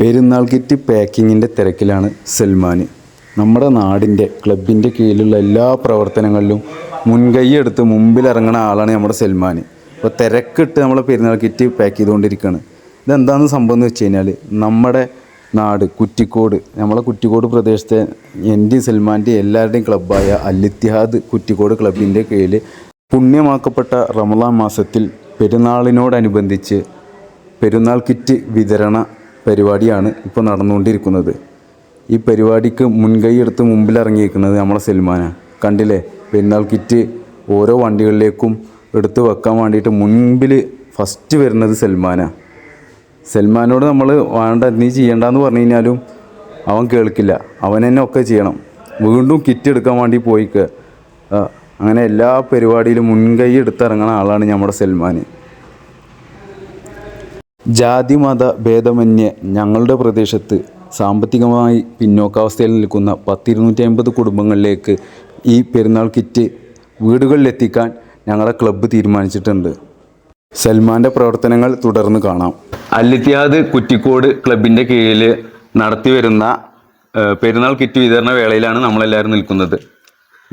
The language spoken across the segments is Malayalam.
പെരുന്നാൾ കിറ്റ് പാക്കിങ്ങിന്റെ തിരക്കിലാണ് സൽമാൻ നമ്മുടെ നാടിന്റെ ക്ലബിന്റെ കീഴിലുള്ള എല്ലാ പ്രവർത്തനങ്ങളിലും മുൻകൈ എടുത്ത് മുമ്പിലിറങ്ങുന്ന ആളാണ് നമ്മുടെ സൽമാൻ അപ്പോൾ തിരക്കിട്ട് നമ്മളെ പെരുന്നാൾ കിറ്റ് പാക്ക് ചെയ്തുകൊണ്ടിരിക്കുകയാണ്. ഇതെന്താണെന്ന് സംഭവം എന്ന് വെച്ച് കഴിഞ്ഞാൽ നമ്മുടെ നാട് കുറ്റിക്കോട് നമ്മളെ കുറ്റിക്കോട് പ്രദേശത്തെ എന്റെ സൽമാന്റെ എല്ലാവരുടെയും ക്ലബ്ബായ അല്ലിത്തിഹാദ് കുറ്റിക്കോട് ക്ലബിന്റെ കീഴിൽ പുണ്യമാക്കപ്പെട്ട റമദാൻ മാസത്തിൽ പെരുന്നാളിനോടനുബന്ധിച്ച് പെരുന്നാൾ കിറ്റ് വിതരണ പരിപാടിയാണ് ഇപ്പോൾ നടന്നുകൊണ്ടിരിക്കുന്നത്. ഈ പരിപാടിക്ക് മുൻകൈ എടുത്ത് മുമ്പിൽ ഇറങ്ങിയിരിക്കുന്നത് നമ്മളെ സൽമാനാണ് കണ്ടില്ലേ? പെരുന്നാൾ കിറ്റ് ഓരോ വണ്ടികളിലേക്കും എടുത്ത് വെക്കാൻ വേണ്ടിയിട്ട് മുൻപിൽ ഫസ്റ്റ് വരുന്നത് സൽമാനാണ് സൽമാനോട് നമ്മൾ വേണ്ട നീ ചെയ്യണ്ടെന്ന് പറഞ്ഞു കഴിഞ്ഞാലും അവൻ കേൾക്കില്ല. അവൻ തന്നെ ഒക്കെ ചെയ്യണം. വീണ്ടും കിറ്റ് എടുക്കാൻ വേണ്ടി പോയിക്ക്. അങ്ങനെ എല്ലാ പരിപാടിയിലും മുൻകൈ എടുത്തിറങ്ങുന്ന ആളാണ് നമ്മുടെ സൽമാൻ ജാതി മത ഭേദമന്യേ ഞങ്ങളുടെ പ്രദേശത്ത് സാമ്പത്തികമായി പിന്നോക്കാവസ്ഥയിൽ നിൽക്കുന്ന പത്തിരുന്നൂറ്റി അമ്പത് കുടുംബങ്ങളിലേക്ക് ഈ പെരുന്നാൾ കിറ്റ് വീടുകളിലെത്തിക്കാൻ ഞങ്ങളുടെ ക്ലബ്ബ് തീരുമാനിച്ചിട്ടുണ്ട്. സൽമാന്റെ പ്രവർത്തനങ്ങൾ തുടർന്ന് കാണാം. അല്ലിത്യാദ് കുറ്റിക്കോട് ക്ലബിന്റെ കീഴിൽ നടത്തി വരുന്ന പെരുന്നാൾ കിറ്റ് വിതരണ വേളയിലാണ് നമ്മളെല്ലാവരും നിൽക്കുന്നത്.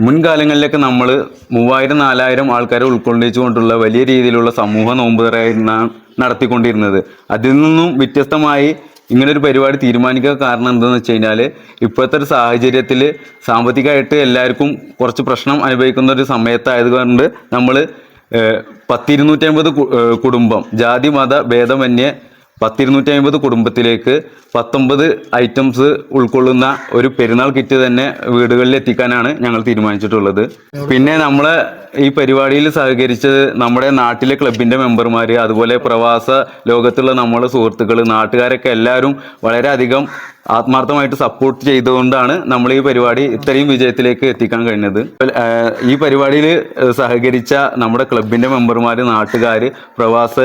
മുൻകാലങ്ങളിലൊക്കെ നമ്മൾ മൂവായിരം നാലായിരം ആൾക്കാരെ ഉൾക്കൊള്ളിച്ചുകൊണ്ടുള്ള വലിയ രീതിയിലുള്ള സമൂഹ നോമ്പുതറായിരുന്ന നടത്തിക്കൊണ്ടിരുന്നത്. അതിൽ നിന്നും വ്യത്യസ്തമായി ഇങ്ങനെ ഒരു പരിപാടി തീരുമാനിക്കാൻ കാരണം എന്താണെന്ന് വെച്ച് കഴിഞ്ഞാൽ ഇപ്പോഴത്തെ ഒരു സാഹചര്യത്തിൽ സാമ്പത്തികമായിട്ട് എല്ലാവർക്കും കുറച്ച് പ്രശ്നം അനുഭവിക്കുന്ന ഒരു സമയത്തായതുകൊണ്ട് നമ്മൾ പത്തിരുന്നൂറ്റി അമ്പത് കുടുംബം ജാതി മത ഭേദമന്യേ പത്തിരുന്നൂറ്റി അമ്പത് കുടുംബത്തിലേക്ക് പത്തൊമ്പത് ഐറ്റംസ് ഉൾക്കൊള്ളുന്ന ഒരു പെരുന്നാൾ കിറ്റ് തന്നെ വീടുകളിൽ എത്തിക്കാനാണ് ഞങ്ങൾ തീരുമാനിച്ചിട്ടുള്ളത്. പിന്നെ നമ്മളെ ഈ പരിപാടിയിൽ സഹകരിച്ചത് നമ്മുടെ നാട്ടിലെ ക്ലബിന്റെ മെമ്പർമാർ അതുപോലെ പ്രവാസ ലോകത്തുള്ള നമ്മളെ സുഹൃത്തുക്കൾ നാട്ടുകാരൊക്കെ എല്ലാവരും വളരെയധികം ആത്മാർത്ഥമായിട്ട് സപ്പോർട്ട് ചെയ്തുകൊണ്ടാണ് നമ്മൾ ഈ പരിപാടി ഇത്രയും വിജയത്തിലേക്ക് എത്തിക്കാൻ കഴിഞ്ഞത്. ഈ പരിപാടിയിൽ സഹകരിച്ച നമ്മുടെ ക്ലബിന്റെ മെമ്പർമാർ നാട്ടുകാർ പ്രവാസ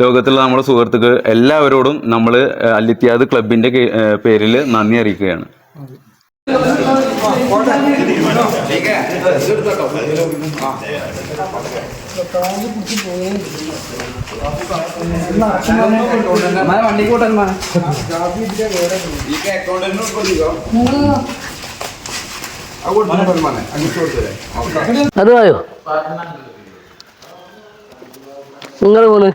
ലോകത്തുള്ള നമ്മുടെ സുഹൃത്തുക്കൾ എല്ലാവരോടും നമ്മൾ അല്ലിത്യാദ് ക്ലബിന്റെ പേരിൽ നന്ദി അറിയിക്കുകയാണ്. വണ്ടിക്ക് കൂട്ടന്മാ അത് ആയോ നിങ്ങൾ പോണ്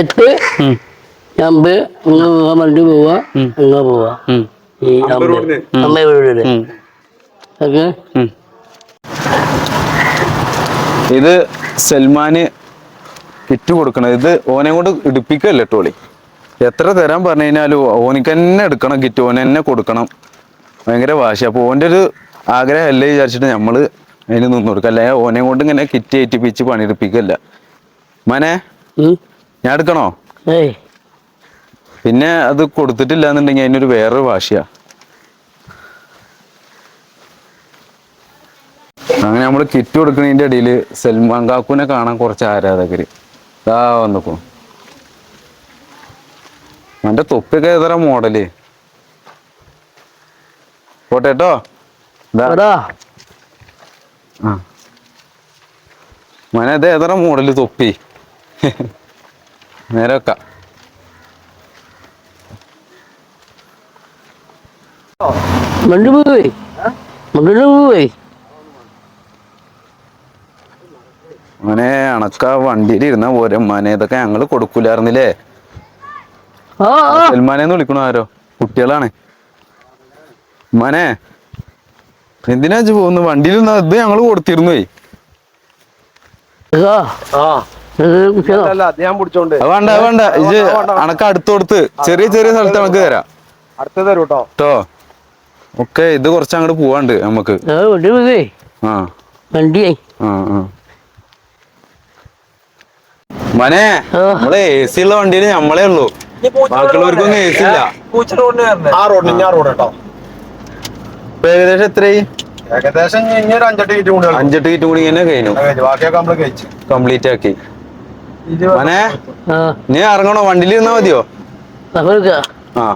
എട്ട് അമ്പത് നിങ്ങൾ പോവാ വണ്ടി പോവാ നിങ്ങൾ പോവാ. അമ്പത് വീട് ഇത് സൽമാന് കിറ്റ് കൊടുക്കണം. ഇത് ഓനെ കൊണ്ട് ഇടിപ്പിക്കല്ല ടോളി എത്ര തരാൻ പറഞ്ഞു കഴിഞ്ഞാലും ഓനിക്ക് തന്നെ എടുക്കണം കിറ്റ് ഓനെ തന്നെ കൊടുക്കണം. ഭയങ്കര വാശി. അപ്പോൾ ഓന്റെ ഒരു ആഗ്രഹം അല്ലേ വിചാരിച്ചിട്ട് നമ്മൾ അതിന് നിന്ന് കൊടുക്കുക അല്ലെ? ഓനെ കൊണ്ട് ഇങ്ങനെ കിറ്റ് ഏറ്റിപ്പിച്ച് പണിയെടുപ്പിക്കല്ല. മനെ ഞാൻ എടുക്കണോ? പിന്നെ അത് കൊടുത്തിട്ടില്ല എന്നുണ്ടെങ്കിൽ അതിനൊരു വേറൊരു ഭാഷയാ നമ്മൾ കിറ്റ് കൊടുക്കുന്നതിന്റെ ഇടയിൽ സൽമാൻ കാക്കുനെ കാണാൻ കുറച്ച് ആരാധകർ ഇതാ വന്നിക്കോ എന്റെ തൊപ്പിയൊക്കെ ഏതര മോഡൽ? പോട്ടെ കേട്ടോ ആ. മോനെ ഇത് ഏതാ മോഡൽ തൊപ്പി? നേരെ വെക്കാം. വണ്ടി പോയി. വണ്ടി പോയി. മോനെ അണക്ക വണ്ടിയിൽ ഇരുന്ന ഓരോ മോനെ ഇതൊക്കെ ഞങ്ങൾ കൊടുക്കൂലായിരുന്നില്ലേ? സൽമാനെ എന്ന് സൽമാനെന്ന് വിളിക്കണോ ആരോ? കുട്ടികളാണ്. മോനെ എന്തിനാ ഇജ്ജ് പോകുന്നു വണ്ടിയിൽ നിന്ന് ഇത് ഞങ്ങൾ കൊടുത്തിരുന്നു വേണ്ട വേണ്ട. ഇജ് അണക്ക അടുത്ത് കൊടുത്ത്. ചെറിയ ചെറിയ സ്ഥലത്ത് അണക്ക് തരാം. അടുത്ത് തരൂ കേട്ടോ ഓക്കെ ഒക്കെ ഇത് കുറച്ച് അങ്ങോട്ട് പോവാണ്ട് നമുക്ക്. ആ, വണ്ടി പോയി ആ. വണ്ടിയായി. ആ ആ. മനെ. നമ്മളെ എ സി ഉള്ള. വണ്ടിയിൽ നമ്മളേ ഉള്ളൂ ബാക്കിയുള്ളവർക്കൊന്നും എ സി ഇല്ല. ആ റോഡിന് ഞാൻ റോഡ് കേട്ടോ. ഇപ്പൊ ഏകദേശം എത്രയായി? ഏകദേശം ഇനി ഒരു അഞ്ചെട്ട് കൂടി. അഞ്ചെട്ട് കിറ്റ് കൂടി ഇങ്ങനെ കഴിഞ്ഞു. കഴിഞ്ഞു. ബാക്കിയൊക്കെ നമ്മൾ കഴിച്ചു. കംപ്ലീറ്റ് ആക്കി. മനെ ആ. നീ ഇറങ്ങണോ? വണ്ടിയിൽ ഇരുന്നാ മതിയോ? ആ.